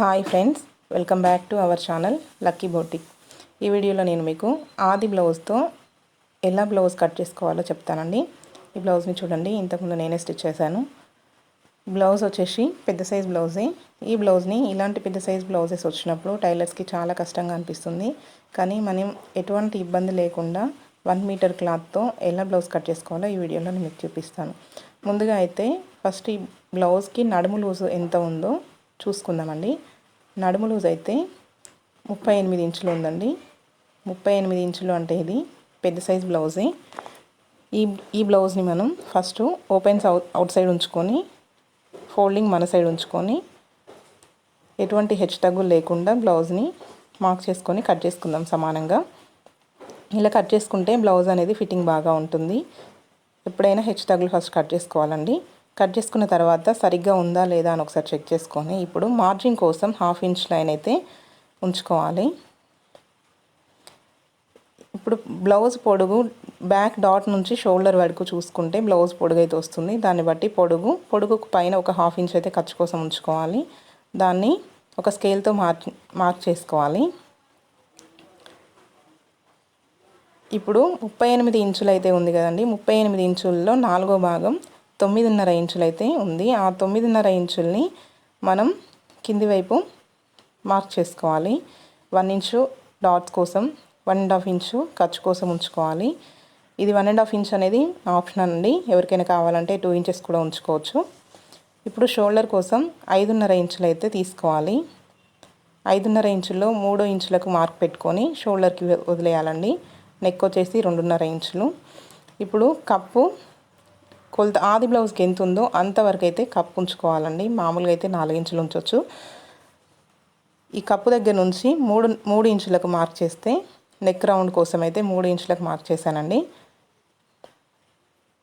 Hi friends welcome back to our channel lucky boutique ఈ వీడియోలో నేను మీకు ఆది బ్లౌజ్తో ఎలా బ్లౌజ్ కట్ చేసుకోవాలో చెప్తానండి. ఈ బ్లౌజ్ని చూడండి ఇంతకుముందు నేనే స్టిచ్ చేశాను. బ్లౌజ్ వచ్చేసి పెద్ద సైజ్ బ్లౌజే. ఈ బ్లౌజ్ని ఇలాంటి పెద్ద సైజ్ బ్లౌజెస్ వచ్చినప్పుడు టైలర్స్కి చాలా కష్టంగా అనిపిస్తుంది. కానీ మనం ఎటువంటి ఇబ్బంది లేకుండా వన్ మీటర్ క్లాత్తో ఎలా బ్లౌజ్ కట్ చేసుకోవాలో ఈ వీడియోలో నేను మీకు చూపిస్తాను. ముందుగా అయితే ఫస్ట్ ఈ బ్లౌజ్కి నడుము లూజు ఎంత ఉందో చూసుకుందామండి. నడుము లూజ్ అయితే ముప్పై ఎనిమిది ఇంచులు ఉందండి. ముప్పై ఎనిమిది ఇంచులు అంటే ఇది పెద్ద సైజ్ బ్లౌజే. ఈ ఈ బ్లౌజ్ని మనం first opens out outside ఉంచుకొని ఫోల్డింగ్ మన సైడ్ ఉంచుకొని ఎటువంటి హెచ్ తగ్గులు లేకుండా బ్లౌజ్ని మార్క్ చేసుకొని కట్ చేసుకుందాం సమానంగా. ఇలా కట్ చేసుకుంటే బ్లౌజ్ అనేది ఫిట్టింగ్ బాగా ఉంటుంది. ఎప్పుడైనా హెచ్ తగ్గులు ఫస్ట్ కట్ చేసుకోవాలండి. కట్ చేసుకున్న తర్వాత సరిగ్గా ఉందా లేదా అని ఒకసారి చెక్ చేసుకొని ఇప్పుడు మార్జిన్ కోసం హాఫ్ ఇంచ్ లైన్ అయితే ఉంచుకోవాలి. ఇప్పుడు బ్లౌజ్ పొడుగు బ్యాక్ డాట్ నుంచి షోల్డర్ వరకు చూసుకుంటే బ్లౌజ్ పొడుగు అయితే వస్తుంది. దాన్ని బట్టి పొడుగు పొడుగుకు పైన ఒక హాఫ్ ఇంచ్ అయితే ఖర్చు కోసం ఉంచుకోవాలి. దాన్ని ఒక స్కేల్తో మార్క్ మార్క్ చేసుకోవాలి. ఇప్పుడు ముప్పై ఎనిమిది ఇంచులు అయితే ఉంది కదండి. ముప్పై ఎనిమిది ఇంచుల్లో నాలుగో భాగం తొమ్మిదిన్నర ఇంచులు అయితే ఉంది. ఆ తొమ్మిదిన్నర ఇంచుల్ని మనం కింది వైపు మార్క్ చేసుకోవాలి. వన్ ఇంచు డాట్స్ కోసం వన్ అండ్ హాఫ్ ఇంచు ఖర్చు కోసం ఉంచుకోవాలి. ఇది వన్ అండ్ హాఫ్ ఇంచ్ అనేది ఆప్షన్ అండి. ఎవరికైనా కావాలంటే టూ ఇంచెస్ కూడా ఉంచుకోవచ్చు. ఇప్పుడు షోల్డర్ కోసం ఐదున్నర ఇంచులు అయితే తీసుకోవాలి. ఐదున్నర ఇంచుల్లో మూడో ఇంచులకు మార్క్ పెట్టుకొని షోల్డర్కి వదిలేయాలండి. నెక్ వచ్చేసి రెండున్నర ఇంచులు. ఇప్పుడు కప్పు కొలత ఆది బ్లౌజ్కి ఎంత ఉందో అంతవరకు అయితే కప్పు ఉంచుకోవాలండి. మామూలుగా అయితే నాలుగించులు ఉంచవచ్చు ఈ కప్పు దగ్గర నుంచి మూడు మూడు ఇంచులకు మార్క్ చేస్తే నెక్ రౌండ్ కోసం అయితే మూడు ఇంచులకు మార్క్ చేశానండి.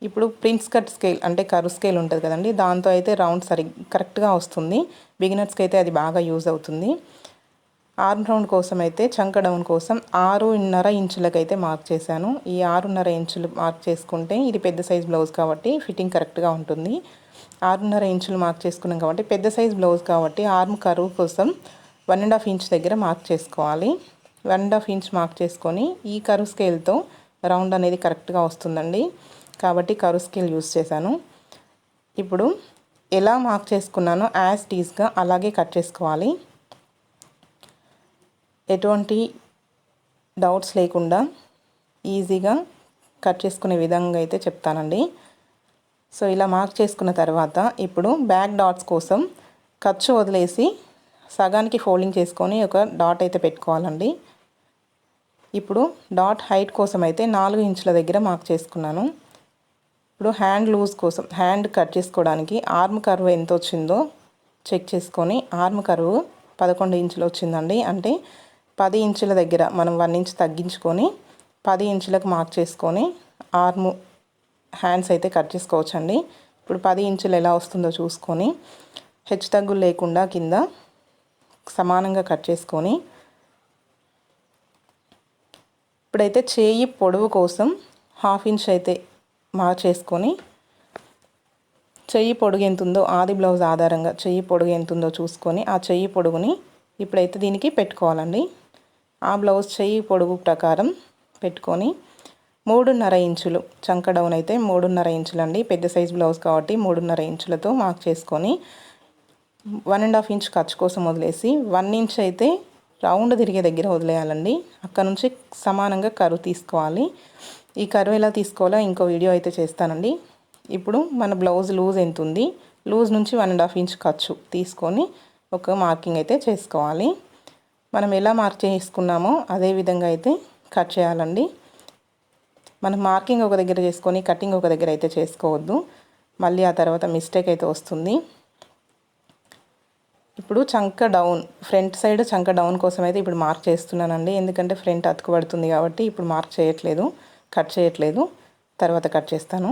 ఇప్పుడు ప్రిన్స్ కట్ స్కేల్ అంటే కరు స్కేల్ ఉంటుంది కదండి దాంతో అయితే రౌండ్ సరి కరెక్ట్గా వస్తుంది. బిగినర్స్కి అయితే అది బాగా యూజ్ అవుతుంది. ఆర్మ్ రౌండ్ కోసం అయితే చంక డౌన్ కోసం ఆరున్నర ఇంచులకైతే మార్క్ చేశాను. ఈ ఆరున్నర ఇంచులు మార్క్ చేసుకుంటే ఇది పెద్ద సైజ్ బ్లౌజ్ కాబట్టి ఫిట్టింగ్ కరెక్ట్గా ఉంటుంది. ఆరున్నర ఇంచులు మార్క్ చేసుకున్నాం కాబట్టి పెద్ద సైజ్ బ్లౌజ్ కాబట్టి ఆర్మ్ కరువు కోసం వన్ అండ్ హాఫ్ ఇంచ్ దగ్గర మార్క్ చేసుకోవాలి. One and half inch mark చేసుకొని ఈ కరువు స్కేల్తో రౌండ్ అనేది కరెక్ట్గా వస్తుందండి. కాబట్టి కరువు స్కేల్ యూస్ చేశాను. ఇప్పుడు ఎలా మార్క్ చేసుకున్నానో యాజ్ టీజ్గా అలాగే కట్ చేసుకోవాలి. ఎటువంటి డౌట్స్ లేకుండా ఈజీగా కట్ చేసుకునే విధంగా అయితే చెప్తానండి. సో ఇలా మార్క్ చేసుకున్న తర్వాత ఇప్పుడు బ్యాక్ డాట్స్ కోసం ఖర్చు వదిలేసి సగానికి ఫోల్డింగ్ చేసుకొని ఒక డాట్ అయితే పెట్టుకోవాలండి. ఇప్పుడు డాట్ హైట్ కోసం అయితే నాలుగు ఇంచుల దగ్గర మార్క్ చేసుకున్నాను. ఇప్పుడు హ్యాండ్ లూజ్ కోసం హ్యాండ్ కట్ చేసుకోవడానికి ఆర్మ్ కర్వ్ ఎంత వచ్చిందో చెక్ చేసుకొని ఆర్మ్ కర్వ్ పదకొండు ఇంచులు వచ్చిందండి. అంటే పది ఇంచుల దగ్గర మనం వన్ ఇంచ్ తగ్గించుకొని పది ఇంచులకు మార్క్ చేసుకొని ఆర్మ్ హ్యాండ్స్ అయితే కట్ చేసుకోవచ్చండి. ఇప్పుడు పది ఇంచులు ఎలా వస్తుందో చూసుకొని హెచ్చు తగ్గులు లేకుండా కింద సమానంగా కట్ చేసుకొని ఇప్పుడైతే చేయి పొడవు కోసం హాఫ్ ఇంచ్ అయితే మార్క్ చేసుకొని చెయ్యి పొడుగు ఎంత ఉందో ఆది బ్లౌజ్ ఆధారంగా చెయ్యి పొడుగు ఎంత ఉందో చూసుకొని ఆ చెయ్యి పొడుగుని ఇప్పుడైతే దీనికి పెట్టుకోవాలండి. ఆ బ్లౌజ్ చెయ్యి పొడుగు ప్రకారం పెట్టుకొని మూడున్నర ఇంచులు చంక డౌన్ అయితే మూడున్నర ఇంచులు అండి పెద్ద సైజ్ బ్లౌజ్ కాబట్టి మూడున్నర ఇంచులతో మార్క్ చేసుకొని వన్ అండ్ హాఫ్ ఇంచ్ ఖర్చు కోసం వదిలేసి వన్ ఇంచ్ అయితే రౌండ్ తిరిగే దగ్గర వదిలేయాలండి. అక్కడ నుంచి సమానంగా కరువు తీసుకోవాలి. ఈ కరువు ఎలా తీసుకోవాలో ఇంకో వీడియో అయితే చేస్తానండి. ఇప్పుడు మన బ్లౌజ్ లూజ్ ఎంత ఉంది? లూజ్ నుంచి వన్ అండ్ హాఫ్ ఇంచ్ ఖర్చు తీసుకొని ఒక మార్కింగ్ అయితే చేసుకోవాలి. మనం ఎలా మార్క్ చేసుకున్నామో అదే విధంగా అయితే కట్ చేయాలండి. మనం మార్కింగ్ ఒక దగ్గర చేసుకొని కటింగ్ ఒక దగ్గర అయితే చేసుకోవద్దు. మళ్ళీ ఆ తర్వాత మిస్టేక్ అయితే వస్తుంది. ఇప్పుడు చంక డౌన్ ఫ్రంట్ సైడ్ చంక డౌన్ కోసం అయితే ఇప్పుడు మార్క్ చేస్తున్నానండి. ఎందుకంటే ఫ్రంట్ అతుకుబడుతుంది కాబట్టి ఇప్పుడు మార్క్ చేయట్లేదు కట్ చేయట్లేదు. తర్వాత కట్ చేస్తాను.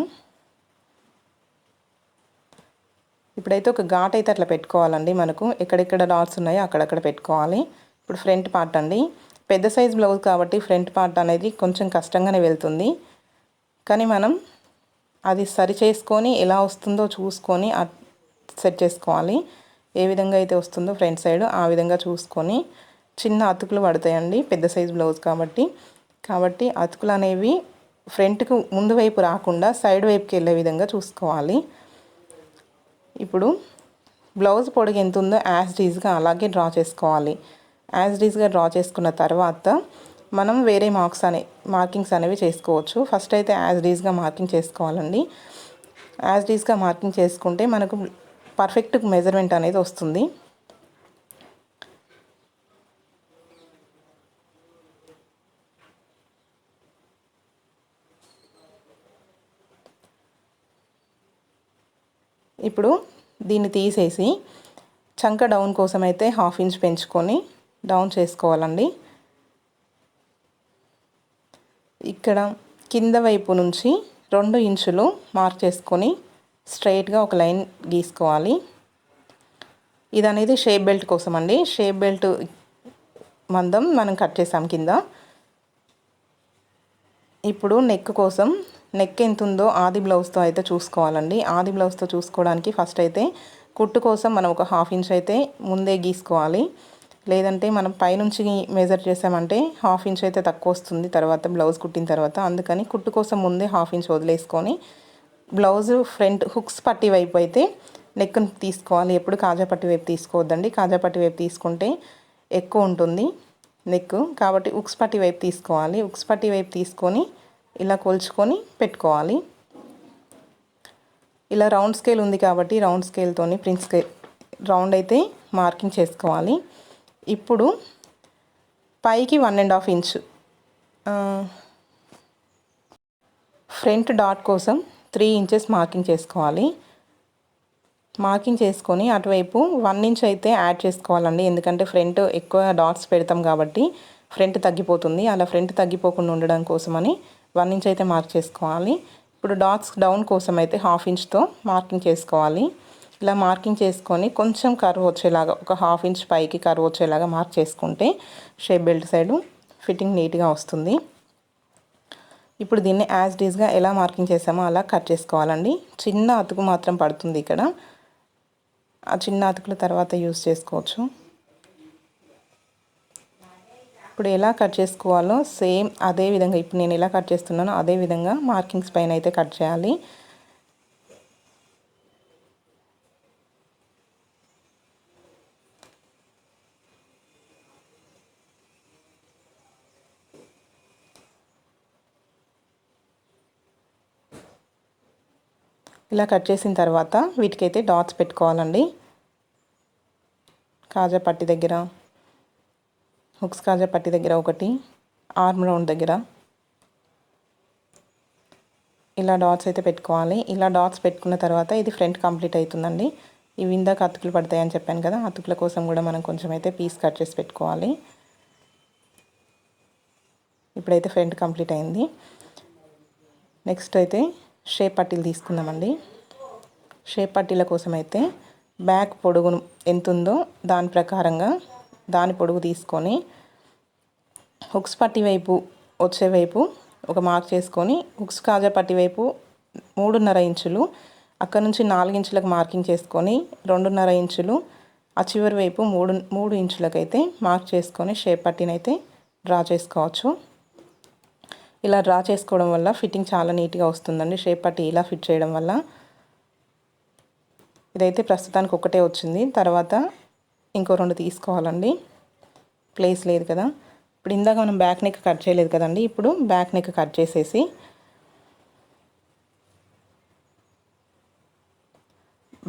ఇప్పుడైతే ఒక ఘాట్ అయితే అట్లా పెట్టుకోవాలండి మనకు. ఎక్కడెక్కడ డాట్స్ ఉన్నాయో అక్కడక్కడ పెట్టుకోవాలి. ఇప్పుడు ఫ్రంట్ పార్ట్ అండి. పెద్ద సైజ్ బ్లౌజ్ కాబట్టి ఫ్రంట్ పార్ట్ అనేది కొంచెం కష్టంగానే వెళ్తుంది. కానీ మనం అది సరి చేసుకొని ఎలా వస్తుందో చూసుకొని సెట్ చేసుకోవాలి. ఏ విధంగా అయితే వస్తుందో ఫ్రంట్ సైడ్ ఆ విధంగా చూసుకొని చిన్న అతుకులు పడతాయండి పెద్ద సైజ్ బ్లౌజ్ కాబట్టి. కాబట్టి అతుకులు అనేవి ఫ్రంట్కు ముందు వైపు రాకుండా సైడ్ వైపుకి వెళ్ళే విధంగా చూసుకోవాలి. ఇప్పుడు బ్లౌజ్ పొడిగి ఎంత ఉందో యాజ్ డీజ్గా అలాగే డ్రా చేసుకోవాలి. యాజ్ డీజ్గా డ్రా చేసుకున్న తర్వాత మనం వేరే మార్క్స్ అనే మార్కింగ్స్ అనేవి చేసుకోవచ్చు. ఫస్ట్ అయితే యాజ్ డీజ్గా మార్కింగ్ చేసుకోవాలండి. యాజ్ డీస్గా మార్కింగ్ చేసుకుంటే మనకు పర్ఫెక్ట్ మెజర్మెంట్ అనేది వస్తుంది. ఇప్పుడు దీన్ని తీసేసి చంక డౌన్ కోసం అయితే హాఫ్ ఇంచ్ పెంచుకొని డౌన్ చేసుకోవాలండి. ఇక్కడ కింద వైపు నుంచి రెండు ఇంచులు మార్క్ చేసుకొని స్ట్రైట్గా ఒక లైన్ గీసుకోవాలి. ఇది అనేది షేప్ బెల్ట్ కోసం అండి షేప్ బెల్ట్ మందం మనం కట్ చేసాం కింద. ఇప్పుడు నెక్ కోసం నెక్ ఎంత ఉందో ఆది బ్లౌజ్తో అయితే చూసుకోవాలండి. ఆది బ్లౌజ్తో చూసుకోవడానికి ఫస్ట్ అయితే కుట్టు కోసం మనం ఒక హాఫ్ ఇంచ్ అయితే ముందే గీసుకోవాలి. లేదంటే మనం పైనుంచి మెజర్ చేసామంటే హాఫ్ ఇంచ్ అయితే తక్కువ వస్తుంది. తర్వాత బ్లౌజ్ కుట్టిన తర్వాత అందుకని కుట్టు కోసం ముందే హాఫ్ ఇంచ్ వదిలేసుకొని బ్లౌజ్ ఫ్రంట్ హుక్స్ పట్టి వైపు అయితే నెక్ను తీసుకోవాలి. ఎప్పుడు కాజా పట్టి వైపు తీసుకోవద్దండి. కాజా పట్టి వైపు తీసుకుంటే ఎక్కువ ఉంటుంది నెక్ కాబట్టి ఉక్స్ పట్టి వైపు తీసుకోవాలి. ఉక్స్ పట్టి వైపు తీసుకొని ఇలా కొలుచుకొని పెట్టుకోవాలి. ఇలా రౌండ్ స్కేల్ ఉంది కాబట్టి రౌండ్ స్కేల్తోని ప్రిన్స్ స్కేల్ రౌండ్ అయితే మార్కింగ్ చేసుకోవాలి. ఇప్పుడు పైకి one and half inch. Front dot కోసం త్రీ ఇంచెస్ మార్కింగ్ చేసుకోవాలి. మార్కింగ్ చేసుకొని అటువైపు వన్ ఇంచ్ అయితే యాడ్ చేసుకోవాలండి. ఎందుకంటే ఫ్రంట్ ఎక్కువ డాట్స్ పెడతాం కాబట్టి ఫ్రంట్ తగ్గిపోతుంది. అలా ఫ్రంట్ తగ్గిపోకుండా ఉండడం కోసమని వన్ ఇంచ్ అయితే మార్క్ చేసుకోవాలి. ఇప్పుడు డాట్స్ డౌన్ కోసం అయితే హాఫ్ ఇంచ్తో మార్కింగ్ చేసుకోవాలి. ఇలా మార్కింగ్ చేసుకొని కొంచెం కర్వ్ వచ్చేలాగా ఒక హాఫ్ ఇంచ్ పైకి కర్వ్ వచ్చేలాగా మార్క్ చేసుకుంటే షేప్ బెల్ట్ సైడు ఫిట్టింగ్ నీట్గా వస్తుంది. ఇప్పుడు దీన్ని యాజ్ డీజ్గా ఎలా మార్కింగ్ చేసామో అలా కట్ చేసుకోవాలండి. చిన్న అతుకు మాత్రం పడుతుంది ఇక్కడ. ఆ చిన్న అతుకుల తర్వాత యూస్ చేసుకోవచ్చు. ఇప్పుడు ఎలా కట్ చేసుకోవాలో సేమ్ అదే విధంగా ఇప్పుడు నేను ఎలా కట్ చేస్తున్నానో అదే విధంగా మార్కింగ్స్ పైన అయితే కట్ చేయాలి. ఇలా కట్ చేసిన తర్వాత వీటికైతే డాట్స్ పెట్టుకోవాలండి. కాజా పట్టి దగ్గర హుక్స్ కాజా పట్టి దగ్గర ఒకటి ఆర్మ్ రౌండ్ దగ్గర. ఇలా డాట్స్ అయితే పెట్టుకోవాలి. ఇలా డాట్స్ పెట్టుకున్న తర్వాత ఇది ఫ్రంట్ కంప్లీట్ అవుతుందండి. ఇవి ఇందాక అతుకులు పడతాయని చెప్పాను కదా అతుకుల కోసం కూడా మనం కొంచెం అయితే పీస్ కట్ చేసి పెట్టుకోవాలి. ఇప్పుడైతే ఫ్రంట్ కంప్లీట్ అయింది. నెక్స్ట్ అయితే షేప్ పట్టీలు తీసుకుందామండి. షేప్ పట్టీల కోసం అయితే బ్యాక్ పొడుగు ఎంత ఉందో దాని ప్రకారంగా దాని పొడుగు తీసుకొని హుక్స్ పట్టి వైపు వచ్చే వైపు ఒక మార్క్ చేసుకొని హుక్స్ కాజా పట్టి వైపు మూడున్నర ఇంచులు అక్కడ నుంచి నాలుగు ఇంచులకు మార్కింగ్ చేసుకొని రెండున్నర ఇంచులు ఆ చివరి వైపు మూడు మూడు ఇంచులకైతే మార్క్ చేసుకొని షేప్ పట్టినైతే డ్రా చేసుకోవచ్చు. ఇలా డ్రా చేసుకోవడం వల్ల ఫిట్టింగ్ చాలా నీట్గా వస్తుందండి. షేప్ పట్టి ఇలా ఫిట్ చేయడం వల్ల. ఇదైతే ప్రస్తుతానికి ఒకటే వచ్చింది. తర్వాత ఇంకో రెండు తీసుకోవాలండి. ప్లేస్ లేదు కదా. ఇప్పుడు ఇందాక మనం బ్యాక్ నెక్ కట్ చేయలేదు కదండి. ఇప్పుడు బ్యాక్ నెక్ కట్ చేసేసి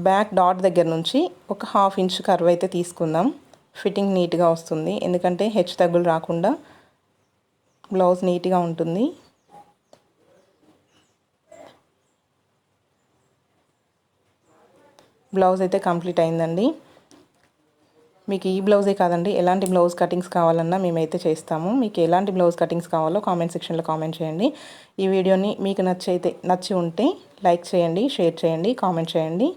బ్యాక్ డాట్ దగ్గర నుంచి ఒక హాఫ్ ఇంచ్ కర్వ్ అయితే తీసుకుందాం. ఫిట్టింగ్ నీట్గా వస్తుంది. ఎందుకంటే హెచ్ తగ్గులు రాకుండా బ్లౌజ్ నీట్గా ఉంటుంది. బ్లౌజ్ అయితే కంప్లీట్ అయిందండి. మీకు ఈ బ్లౌజే కాదండి ఎలాంటి బ్లౌజ్ కటింగ్స్ కావాలన్నా మేమైతే చేస్తాము. మీకు ఎలాంటి బ్లౌజ్ కటింగ్స్ కావాలో కామెంట్ సెక్షన్లో కామెంట్ చేయండి. ఈ వీడియోని మీకు నచ్చైతే నచ్చి ఉంటే లైక్ చేయండి షేర్ చేయండి కామెంట్ చేయండి.